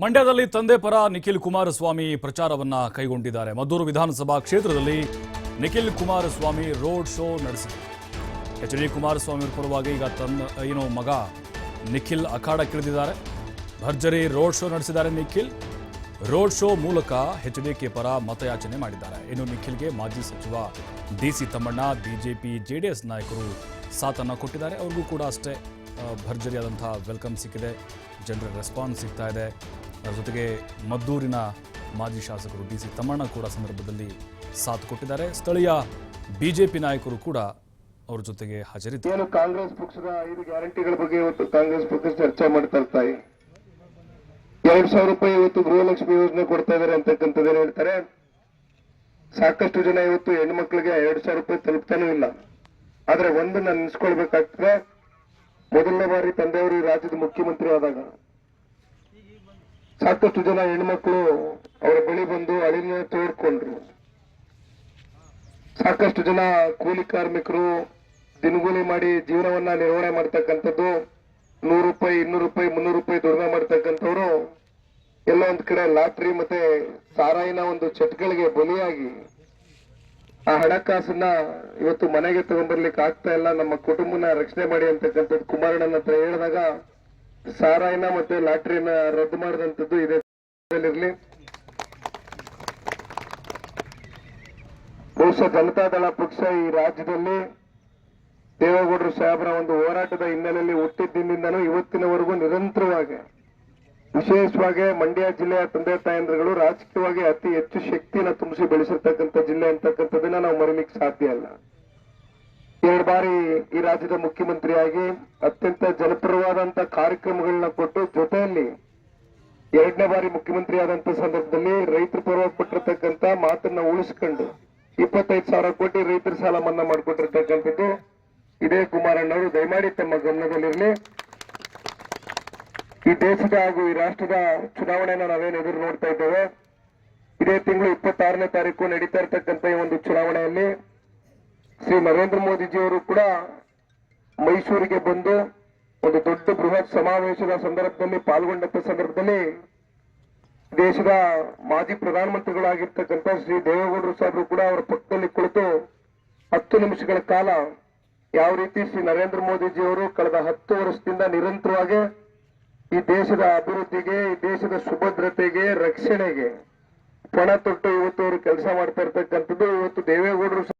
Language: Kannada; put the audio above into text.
ಮಂಡ್ಯದಲ್ಲಿ ತಂದೆ ಪರ ನಿಖಿಲ್ ಕುಮಾರಸ್ವಾಮಿ ಪ್ರಚಾರವನ್ನ ಕೈಗೊಂಡಿದ್ದಾರೆ. ಮದ್ದೂರು ವಿಧಾನಸಭಾ ಕ್ಷೇತ್ರದಲ್ಲಿ ನಿಖಿಲ್ ಕುಮಾರಸ್ವಾಮಿ ರೋಡ್ ಶೋ ನಡೆಸಿದರು ಎಚ್ ಡಿ ಕುಮಾರಸ್ವಾಮಿ ಪರವಾಗಿ ಈಗ ತನ್ನ, ಏನೋ, ಮಗ ನಿಖಿಲ್ ಅಖಾಡಕ್ಕಿಳಿದಿದ್ದಾರೆ. ಭರ್ಜರಿ ರೋಡ್ ಶೋ ನಡೆಸಿದ್ದಾರೆ ನಿಖಿಲ್. ರೋಡ್ ಶೋ ಮೂಲಕ ಎಚ್ ಡಿ ಕೆ ಪರ ಮತಯಾಚನೆ ಮಾಡಿದ್ದಾರೆ. ಇನ್ನು ನಿಖಿಲ್ಗೆ ಮಾಜಿ ಸಚಿವ D C Thammanna, BJP JDS ನಾಯಕರು ಸಾಥನ್ನು ಕೊಟ್ಟಿದ್ದಾರೆ. ಅವ್ರಿಗೂ ಕೂಡ ಅಷ್ಟೇ. ಆ, ಭರ್ಜರಿಯಾದಂತಹ ವೆಲ್ಕಮ್ ಸಿಕ್ಕಿದೆ. ಜನರ ರೆಸ್ಪಾನ್ಸ್ ಸಿಗ್ತಾ ಇದೆ. ಅದರ ಜೊತೆಗೆ ಮದ್ದೂರಿನ ಮಾಜಿ ಶಾಸಕರು ಡಿ ಸಿ ತಮ್ಮಣ್ಣ ಕೂಡ ಸಂದರ್ಭದಲ್ಲಿ ಸಾಥ್ ಕೊಟ್ಟಿದ್ದಾರೆ. ಸ್ಥಳೀಯ ಬಿಜೆಪಿ ನಾಯಕರು ಕೂಡ ಅವ್ರ ಜೊತೆಗೆ ಹಾಜರಿದ್ದರು. ಏನು ಕಾಂಗ್ರೆಸ್ ಪಕ್ಷದ ಐದು ಗ್ಯಾರಂಟಿಗಳ ಬಗ್ಗೆ ಇವತ್ತು ಕಾಂಗ್ರೆಸ್ ಪಕ್ಷ ಚರ್ಚೆ ಮಾಡ್ತಾ ಇರ್ತಾರೆ ಎರಡ್ ಸಾವಿರ ರೂಪಾಯಿ ಇವತ್ತು ಗೃಹಲಕ್ಷ್ಮಿ ಯೋಜನೆ ಕೊಡ್ತಾ ಇದಾರೆ ಅಂತಕ್ಕಂಥದ್ದೇನು ಹೇಳ್ತಾರೆ? ಸಾಕಷ್ಟು ಜನ ಇವತ್ತು ಹೆಣ್ಮಕ್ಳಿಗೆ ಎರಡ್ ಸಾವಿರ ರೂಪಾಯಿ ತಲುಪ್ತಾನೂ ಇಲ್ಲ. ಆದ್ರೆ ಒಂದು ನಾನು ನೆನ್ಸ್ಕೊಳ್ಬೇಕಾಗ್ತದೆ. ಮೊದಲನೇ ಬಾರಿ ತಂದೆಯವರು ರಾಜ್ಯದ ಮುಖ್ಯಮಂತ್ರಿ ಆದಾಗ ಸಾಕಷ್ಟು ಜನ ಹೆಣ್ಮಕ್ಳು ಅವರ ಬಳಿ ಬಂದು ಅಳಿನ ತೋಡ್ಕೊಂಡ್ರು. ಸಾಕಷ್ಟು ಜನ ಕೂಲಿ ಕಾರ್ಮಿಕರು ದಿನಗೂಲಿ ಮಾಡಿ ಜೀವನವನ್ನ ನಿರ್ವಹಣೆ ಮಾಡ್ತಕ್ಕಂಥದ್ದು, ನೂರು ರೂಪಾಯಿ, ಇನ್ನೂರು ರೂಪಾಯಿ, ಮುನ್ನೂರು ರೂಪಾಯಿ ದುರ್ಗ ಮಾಡ್ತಕ್ಕಂಥವ್ರು ಎಲ್ಲ ಒಂದ್ ಕಡೆ ಲಾಟ್ರಿ ಮತ್ತೆ ಸಾರಾಯಿನ ಒಂದು ಚಟ್ಗಳಿಗೆ ಬಲಿಯಾಗಿ ಆ ಹಣಕಾಸನ್ನ ಇವತ್ತು ಮನೆಗೆ ತಗೊಂಡ್ಬರ್ಲಿಕ್ಕೆ ಆಗ್ತಾ ಇಲ್ಲ. ನಮ್ಮ ಕುಟುಂಬನ ರಕ್ಷಣೆ ಮಾಡಿ ಅಂತಕ್ಕಂಥದ್ದು ಕುಮಾರಣ್ಣನ ಹತ್ರ ಹೇಳಿದಾಗ ಸಾರಾಯಿನ ಮತ್ತೆ ಲಾಟ್ರಿನ ರದ್ದು ಮಾಡಿದಂಥದ್ದು ಇದೆ ಇರಲಿ ಬಹುಶಃ ಜನತಾದಳ ಪಕ್ಷ ಈ ರಾಜ್ಯದಲ್ಲಿ ದೇವೇಗೌಡರು ಸಾಹೇಬರ ಒಂದು ಹೋರಾಟದ ಹಿನ್ನೆಲೆಯಲ್ಲಿ ಹುಟ್ಟಿದ್ದಿನಿಂದನೂ ಇವತ್ತಿನವರೆಗೂ ನಿರಂತರವಾಗಿ ವಿಶೇಷವಾಗಿ ಮಂಡ್ಯ ಜಿಲ್ಲೆಯ ತಂದೆ ತಾಯಂದ್ರಗಳು ರಾಜಕೀಯವಾಗಿ ಅತಿ ಹೆಚ್ಚು ಶಕ್ತಿಯನ್ನು ತುಂಬಿಸಿ ಬೆಳೆಸಿರ್ತಕ್ಕಂಥ ಜಿಲ್ಲೆ ಅಂತಕ್ಕಂಥದ್ದನ್ನ ನಾವು ಮರೀಲಿಕ್ಕೆ ಸಾಧ್ಯ ಅಲ್ಲ ಎರಡು ಬಾರಿ ಈ ರಾಜ್ಯದ ಮುಖ್ಯಮಂತ್ರಿಯಾಗಿ ಅತ್ಯಂತ ಜನಪ್ರಿಯವಾದಂತ ಕಾರ್ಯಕ್ರಮಗಳನ್ನ ಕೊಟ್ಟು ಜೊತೆಯಲ್ಲಿ ಎರಡನೇ ಬಾರಿ ಮುಖ್ಯಮಂತ್ರಿ ಆದಂತ ಸಂದರ್ಭದಲ್ಲಿ ರೈತರ ಪರವಾಗಿ ಕೊಟ್ಟಿರ್ತಕ್ಕಂಥ ಮಾತನ್ನ ಉಳಿಸ್ಕೊಂಡು ಇಪ್ಪತ್ತೈದು ಸಾವಿರ ಕೋಟಿ ರೈತರ ಸಾಲ ಮನ್ನಾ ಮಾಡಿಕೊಟ್ಟಿರ್ತಕ್ಕಂಥದ್ದು ಇದೇ ಕುಮಾರಣ್ಣವರು. ದಯಮಾಡಿ ತಮ್ಮ ಗಮನದಲ್ಲಿರಲಿ. ಈ ದೇಶದ ಹಾಗೂ ಈ ರಾಷ್ಟ್ರದ ಚುನಾವಣೆನ ನಾವೇನು ಎದುರು ನೋಡ್ತಾ ಇದ್ದೇವೆ. ಇದೇ ತಿಂಗಳು ಇಪ್ಪತ್ತಾರನೇ ತಾರೀಕು ನಡೀತಾ ಇರತಕ್ಕಂಥ ಈ ಒಂದು ಚುನಾವಣೆಯಲ್ಲಿ ಶ್ರೀ ನರೇಂದ್ರ ಮೋದಿಜಿಯವರು ಕೂಡ ಮೈಸೂರಿಗೆ ಬಂದು ಒಂದು ದೊಡ್ಡ ಬೃಹತ್ ಸಮಾವೇಶದ ಸಂದರ್ಭದಲ್ಲಿ ಪಾಲ್ಗೊಂಡಂತ ಸಂದರ್ಭದಲ್ಲಿ ದೇಶದ ಮಾಜಿ ಪ್ರಧಾನಮಂತ್ರಿಗಳಾಗಿರ್ತಕ್ಕಂಥ ಶ್ರೀ ದೇವೇಗೌಡರು ಸಾಹೇಬರು ಕೂಡ ಅವರ ಪಕ್ಕದಲ್ಲಿ ಕುಳಿತು ಹತ್ತು ನಿಮಿಷಗಳ ಕಾಲ ಯಾವ ರೀತಿ ಶ್ರೀ ನರೇಂದ್ರ ಮೋದಿಜಿಯವರು ಕಳೆದ ಹತ್ತು ವರ್ಷದಿಂದ ನಿರಂತರವಾಗಿ ಈ ದೇಶದ ಅಭಿವೃದ್ಧಿಗೆ, ಈ ದೇಶದ ಸುಭದ್ರತೆಗೆ, ರಕ್ಷಣೆಗೆ ಪಣ ತೊಟ್ಟು ಇವತ್ತು ಅವರು ಕೆಲಸ ಮಾಡ್ತಾ ಇರ್ತಕ್ಕಂಥದ್ದು ಇವತ್ತು ದೇವೇಗೌಡರು